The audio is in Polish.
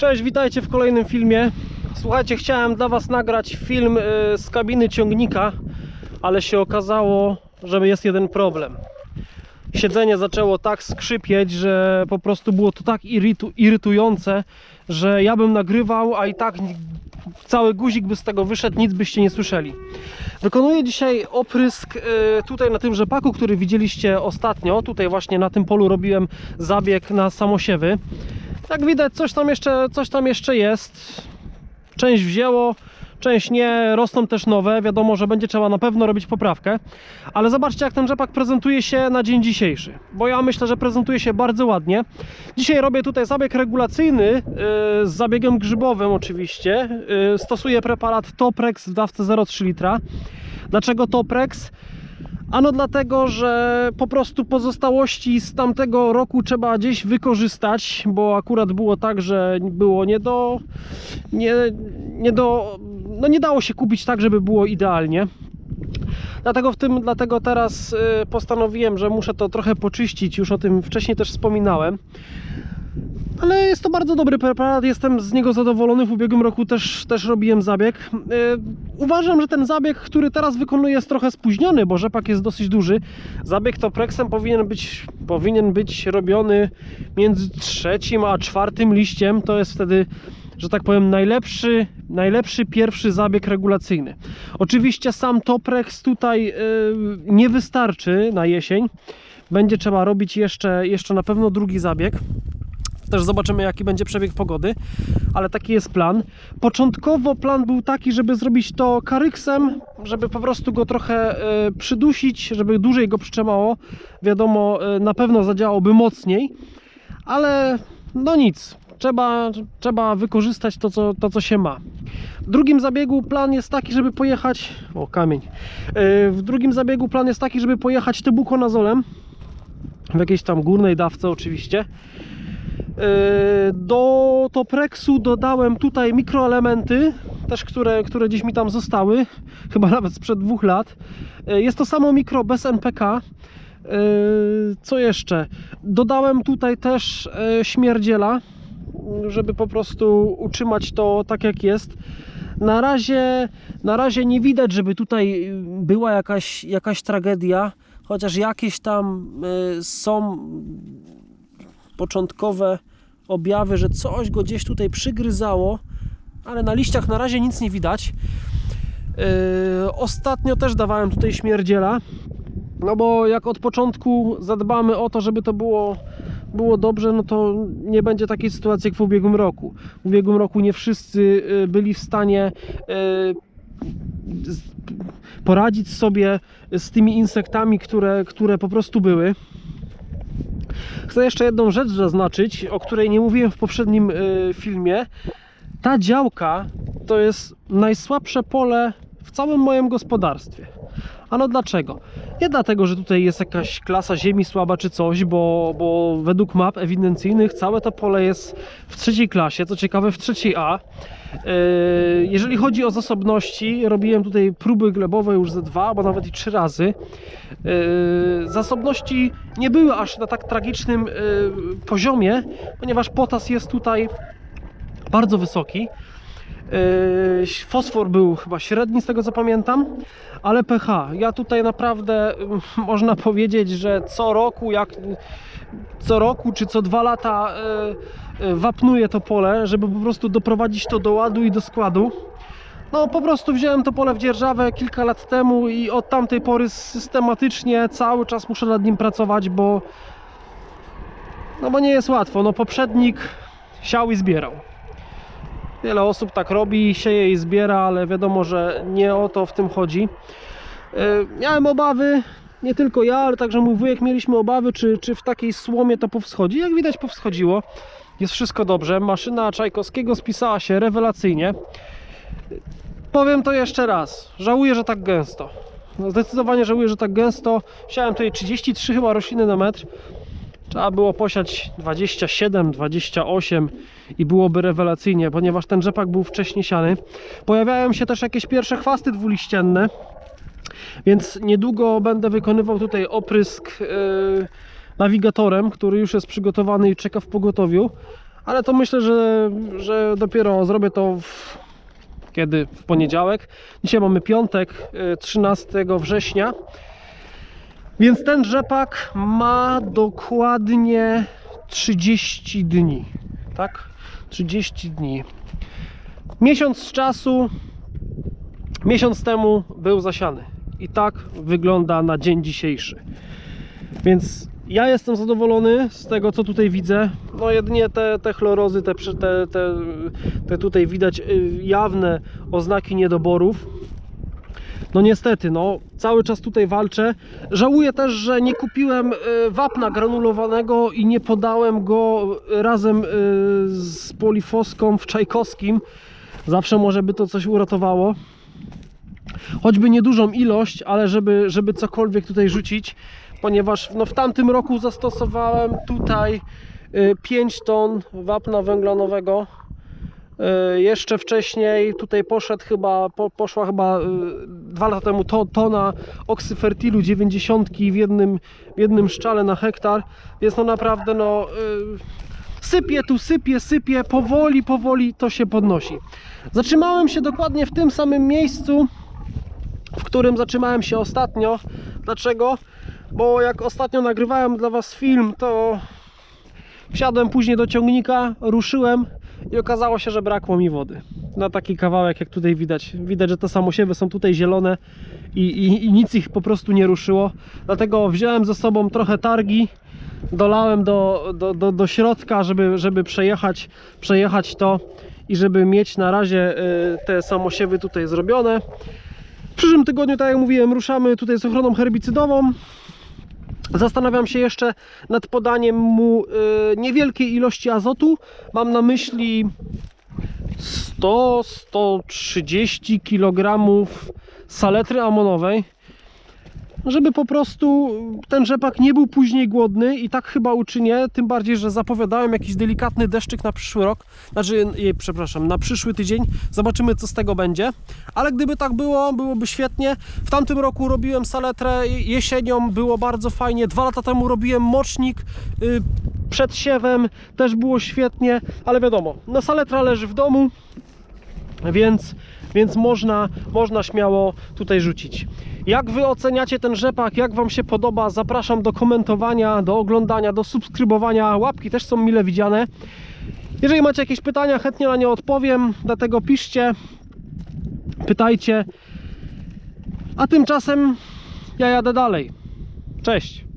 Cześć, witajcie w kolejnym filmie. Słuchajcie, chciałem dla Was nagrać film y, z kabiny ciągnika, ale się okazało, że jest jeden problem. Siedzenie zaczęło tak skrzypieć, że po prostu było to tak irytu, irytujące, że ja bym nagrywał, a i tak cały guzik by z tego wyszedł, nic byście nie słyszeli. Wykonuję dzisiaj oprysk y, tutaj na tym rzepaku, który widzieliście ostatnio. Tutaj właśnie na tym polu robiłem zabieg na samosiewy. Jak widać, coś tam jeszcze, coś tam jeszcze jest. Część wzięło, część nie. Rosną też nowe. Wiadomo, że będzie trzeba na pewno robić poprawkę. Ale zobaczcie, jak ten rzepak prezentuje się na dzień dzisiejszy. Bo ja myślę, że prezentuje się bardzo ładnie. Dzisiaj robię tutaj zabieg regulacyjny yy, z zabiegiem grzybowym oczywiście. Yy, stosuję preparat Toprex w dawce 0,3 litra. Dlaczego Toprex? Ano dlatego, że po prostu pozostałości z tamtego roku trzeba gdzieś wykorzystać, bo akurat było tak, że było nie do. Nie, nie do. No nie dało się kupić tak, żeby było idealnie. Dlatego w tym, dlatego teraz y, postanowiłem, że muszę to trochę poczyścić. Już o tym wcześniej też wspominałem. Ale jest to bardzo dobry preparat, jestem z niego zadowolony. W ubiegłym roku też, też robiłem zabieg. Uważam, że ten zabieg, który teraz wykonuję, jest trochę spóźniony, bo rzepak jest dosyć duży. Zabieg Toprexem powinien być, powinien być robiony między trzecim a czwartym liściem. To jest wtedy, że tak powiem, najlepszy, najlepszy pierwszy zabieg regulacyjny. Oczywiście sam Toprex tutaj yy, nie wystarczy na jesień. Będzie trzeba robić jeszcze, jeszcze na pewno drugi zabieg. Też zobaczymy, jaki będzie przebieg pogody, ale taki jest plan. Początkowo plan był taki, żeby zrobić to karyksem, żeby po prostu go trochę e, przydusić, żeby dłużej go przytrzymało. Wiadomo, e, na pewno zadziałałoby mocniej, ale no nic. Trzeba, trzeba wykorzystać to co, to, co się ma. W drugim zabiegu plan jest taki, żeby pojechać. O, kamień. E, W drugim zabiegu plan jest taki, żeby pojechać tebukonazolem. W jakiejś tam górnej dawce, oczywiście. Yy, Do Toprexu dodałem tutaj mikroelementy, też które, które gdzieś mi tam zostały, chyba nawet sprzed dwóch lat. Yy, Jest to samo mikro bez NPK. Yy, Co jeszcze? Dodałem tutaj też śmierdziela, żeby po prostu utrzymać to tak jak jest. Na razie, na razie nie widać, żeby tutaj była jakaś, jakaś tragedia, chociaż jakieś tam są początkowe objawy, że coś go gdzieś tutaj przygryzało, ale na liściach na razie nic nie widać. Yy, ostatnio też dawałem tutaj śmierdziela, no bo jak od początku zadbamy o to, żeby to było, było dobrze, no to nie będzie takiej sytuacji jak w ubiegłym roku. W ubiegłym roku nie wszyscy yy, byli w stanie yy, poradzić sobie z tymi insektami, które, które po prostu były. Chcę jeszcze jedną rzecz zaznaczyć, o której nie mówiłem w poprzednim y, filmie. Ta działka to jest najsłabsze pole w całym moim gospodarstwie. Ano dlaczego? Nie dlatego, że tutaj jest jakaś klasa ziemi słaba czy coś, bo, bo według map ewidencyjnych całe to pole jest w trzeciej klasie, co ciekawe w trzeciej A. Yy, Jeżeli chodzi o zasobności, robiłem tutaj próby glebowe już ze dwa, bo nawet i trzy razy. Yy, Zasobności nie były aż na tak tragicznym yy, poziomie, ponieważ potas jest tutaj bardzo wysoki. Yy, Fosfor był chyba średni z tego co pamiętam, ale pH. Ja tutaj naprawdę ym, można powiedzieć, że co roku, jak co roku czy co dwa lata yy, yy, wapnuję to pole, żeby po prostu doprowadzić to do ładu i do składu. No po prostu wziąłem to pole w dzierżawę kilka lat temu i od tamtej pory systematycznie cały czas muszę nad nim pracować, bo no bo nie jest łatwo. No poprzednik siał i zbierał. Wiele osób tak robi, sieje i zbiera, ale wiadomo, że nie o to w tym chodzi. Yy, Miałem obawy, nie tylko ja, ale także mój wujek mieliśmy obawy, czy, czy w takiej słomie to powschodzi. Jak widać powschodziło. Jest wszystko dobrze. Maszyna Czajkowskiego spisała się rewelacyjnie. Powiem to jeszcze raz. Żałuję, że tak gęsto. No, Zdecydowanie żałuję, że tak gęsto. Siałem tutaj 33 chyba rośliny na metr. Trzeba było posiać 27, 28 i byłoby rewelacyjnie, ponieważ ten rzepak był wcześniej siany. Pojawiają się też jakieś pierwsze chwasty dwuliścienne, więc niedługo będę wykonywał tutaj oprysk yy, nawigatorem, który już jest przygotowany i czeka w pogotowiu. ale to myślę, że, że dopiero zrobię to w, kiedy? W poniedziałek. Dzisiaj mamy piątek, y, 13 września. Więc ten rzepak ma dokładnie 30 dni. Tak? 30 dni. Miesiąc czasu, miesiąc temu był zasiany. I tak wygląda na dzień dzisiejszy. Więc ja jestem zadowolony z tego, co tutaj widzę. No jedynie te, te chlorozy, te, te, te, te tutaj widać y, jawne oznaki niedoborów. No niestety, no cały czas tutaj walczę. Żałuję też, że nie kupiłem y, wapna granulowanego i nie podałem go razem y, z polifoską w Czajkowskim. Zawsze może by to coś uratowało. Choćby niedużą ilość, ale żeby, żeby cokolwiek tutaj rzucić, ponieważ no, w tamtym roku zastosowałem tutaj y, 5 ton wapna węglanowego. Y, Jeszcze wcześniej tutaj poszedł chyba, po, poszła chyba y, dwa lata temu to, tona oksyfertilu 90 w jednym, w jednym szczale na hektar, więc no naprawdę no y, sypie tu, sypie, sypie, powoli, powoli to się podnosi. Zatrzymałem się dokładnie w tym samym miejscu, w którym zatrzymałem się ostatnio. Dlaczego? Bo jak ostatnio nagrywałem dla Was film, to wsiadłem później do ciągnika, ruszyłem i okazało się, że brakło mi wody. Na taki kawałek, jak tutaj widać. Widać, że te samosiewy są tutaj zielone i, i, i nic ich po prostu nie ruszyło. Dlatego wziąłem ze sobą trochę targi, dolałem do, do, do, do środka, żeby, żeby przejechać, przejechać to i żeby mieć na razie y, te samosiewy tutaj zrobione. W przyszłym tygodniu, tak jak mówiłem, ruszamy tutaj z ochroną herbicydową. Zastanawiam się jeszcze nad podaniem mu y, niewielkiej ilości azotu. Mam na myśli 100-130 kg saletry amonowej, żeby po prostu ten rzepak nie był później głodny i tak chyba uczynię, tym bardziej, że zapowiadałem jakiś delikatny deszczyk na przyszły rok, znaczy, je, przepraszam, na przyszły tydzień, zobaczymy co z tego będzie, ale gdyby tak było, byłoby świetnie. W tamtym roku robiłem saletrę jesienią, było bardzo fajnie, dwa lata temu robiłem mocznik y, przed siewem, też było świetnie, ale wiadomo, no saletra leży w domu, więc, więc można, można śmiało tutaj rzucić. Jak Wy oceniacie ten rzepak, jak Wam się podoba, zapraszam do komentowania, do oglądania, do subskrybowania, łapki też są mile widziane. Jeżeli macie jakieś pytania, chętnie na nie odpowiem, dlatego piszcie, pytajcie. A tymczasem ja jadę dalej. Cześć!